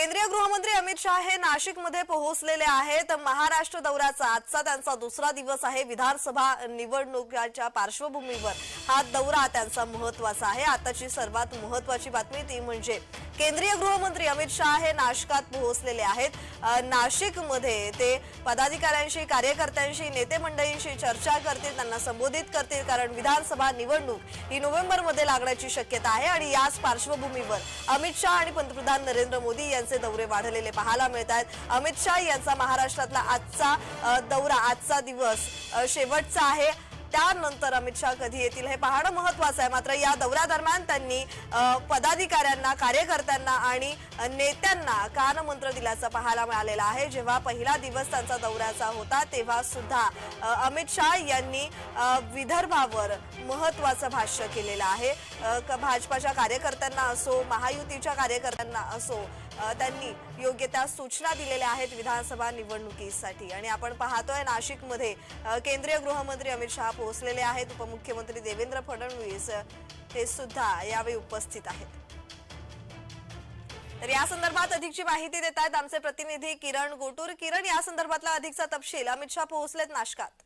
केंद्रीय गृहमंत्री अमित शाह हे नाशिकमध्ये पोहोचलेले आहेत. महाराष्ट्र दौऱ्याचा आजचा त्यांचा दुसरा दिवस आहे. विधानसभा निवडणुकीच्या पार्श्वभूमीवर हा दौरा त्यांचा महत्त्वाचा आहे. आताची सर्वात महत्वाची बातमी ती म्हणजे केंद्रीय गृहमंत्री अमित शहा हे नाशिकात पोहोचलेले आहेत. नाशिकमध्ये ते पदाधिकाऱ्यांशी कार्यकर्त्यांशी नेते मंडळींशी चर्चा करतील त्यांना संबोधित करतील कारण विधानसभा निवडणूक ही नोव्हेंबरमध्ये लागण्याची शक्यता आहे आणि याच पार्श्वभूमीवर अमित शहा आणि पंतप्रधान नरेंद्र मोदी यांचे दौरे वाढलेले पाहायला मिळत आहेत. अमित शहा यांचा महाराष्ट्रातला आजचा दौरा आजचा दिवस शेवटचा आहे. त्यानंतर अमित शहा कधी येतील हे पाहणं महत्वाचं आहे. मात्र या दौऱ्यादरम्यान त्यांनी पदाधिकाऱ्यांना कार्यकर्त्यांना आणि नेत्यांना कानमंत्र दिल्याचं पाहायला मिळालेलं आहे. जेव्हा पहिला दिवस त्यांचा दौऱ्याचा होता तेव्हा सुद्धा अमित शहा यांनी विदर्भावर महत्वाचं भाष्य केलेलं आहे. भाजपाच्या कार्यकर्त्यांना असो महायुतीच्या कार्यकर्त्यांना असो त्यांनी योग्य त्या सूचना दिलेल्या आहेत विधानसभा निवडणुकीसाठी. आणि आपण पाहतोय नाशिकमध्ये केंद्रीय गृहमंत्री अमित शहा पोहोचलेले आहेत. उपमुख्यमंत्री देवेंद्र फडणवीस ते हे सुद्धा यावेळी उपस्थित आहेत. तर या संदर्भात अधिकची माहिती देत आहेत आमचे प्रतिनिधी किरण गोटूर. किरण या संदर्भातला अधिकचा तपशील. अमित शहा पोहोचलेत नाशकात.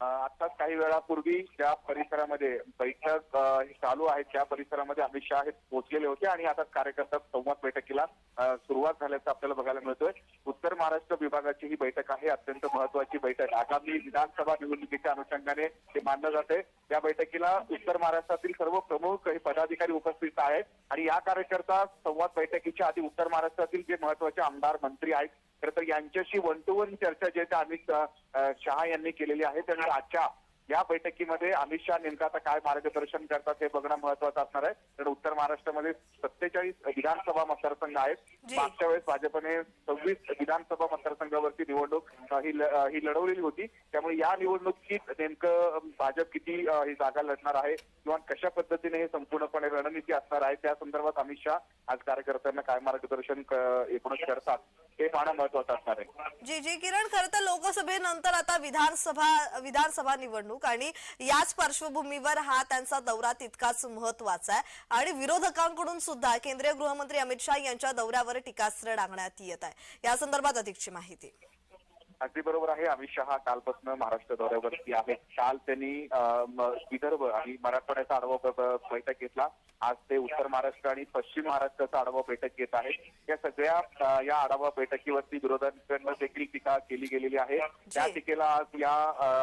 आताच काही वेळापूर्वी ज्या परिसरामध्ये बैठक चालू आहे त्या परिसरामध्ये अमित शहा हे पोहोचलेले होते आणि आता कार्यकर्ता संवाद बैठकीला सुरुवात झाल्याचं आपल्याला बघायला मिळतोय. उत्तर महाराष्ट्र विभागाची ही बैठक आहे अत्यंत महत्वाची बैठक. आगामी विधानसभा निवडणुकीच्या अनुषंगाने ते मानलं जाते. या बैठकीला उत्तर महाराष्ट्रातील सर्व प्रमुख पदाधिकारी उपस्थित आहेत. आणि या कार्यकर्ता संवाद बैठकीच्या आधी उत्तर महाराष्ट्रातील जे महत्त्वाचे आमदार मंत्री आहेत खरं तर यांच्याशी वन टू वन चर्चा जे आम्ही शहा यांनी केलेली आहे त्यामुळे आजच्या या बैठकीमध्ये अमित शहा नेमकं आता काय मार्गदर्शन करतात हे बघणं महत्वाचं असणार आहे. कारण उत्तर महाराष्ट्रामध्ये सत्तेचाळीस विधानसभा मतदारसंघ आहेत. मागच्या वेळेस भाजपने सव्वीस विधानसभा मतदारसंघावरती निवडणूक ही ही लढवलेली होती. त्यामुळे या निवडणुकीत नेमकं भाजप किती ही जागा लढणार आहे किंवा कशा पद्धतीने हे संपूर्णपणे रणनीती असणार आहे त्या संदर्भात अमित शहा आज कार्यकर्त्यांना काय मार्गदर्शन एकूणच करतात हे पाहणं महत्वाचं असणार आहे. जी जी किरण खरं तर लोकसभेनंतर आता विधानसभा विधानसभा निवडणूक आणि याच पार्श्वभूमीवर हा त्यांचा दौरा तितकाच महत्त्वाचा आहे. आणि विरोधकांकडून सुद्धा केंद्रीय गृहमंत्री अमित शहा यांच्या दौऱ्यावर टीकास्त्र डागण्यात येत आहे. या संदर्भात अधिकची माहिती. अगदी बरोबर आहे. अमित शहा कालपासून महाराष्ट्र दौऱ्यावरती आहे काल त्यांनी विदर्भ आणि मराठवाड्याचा आढावा बैठक घेतला. आज ते उत्तर महाराष्ट्र आणि पश्चिम महाराष्ट्राचा आढावा बैठक घेत आहेत. या सगळ्या या आढावा बैठकीवरती विरोधकांकडनं देखील टीका केली गेलेली आहे. त्या टीकेला आज या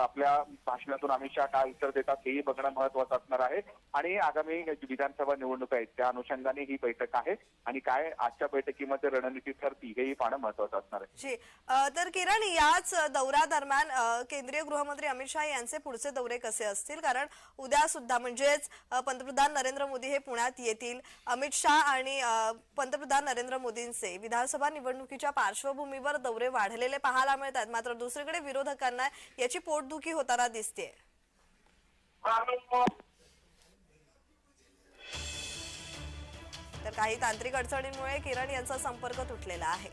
आपल्या भाषणातून अमित शहा काय उत्तर देतात हेही बघणं महत्वाचं असणार आहे. आणि आगामी विधानसभा निवडणूक आहेत. त्या अनुषंगाने ही बैठक आहे. आणि काय आजच्या बैठकीमध्ये रणनीती ठरती हेही पाहणं महत्वाचं असणार आहे. तर किरण याच दौऱ्यादरम्यान केंद्रीय गृहमंत्री अमित शहा यांचे पुढचे दौरे कसे असतील? कारण उद्या सुद्धा म्हणजेच पंतप्रधान नरेंद्र मोदी हे पुण्यात येतील. अमित शहा आणि पंतप्रधान नरेंद्र मोदींचे विधानसभा निवडणुकीच्या पार्श्वभूमीवर दौरे वाढलेले पाहायला मिळतात मात्र दुसरीकडे विरोधकांना याची पोटदुखी होताना दिसते तर काही तांत्रिक अडचणींमुळे किरण यांचा संपर्क तुटलेला आहे.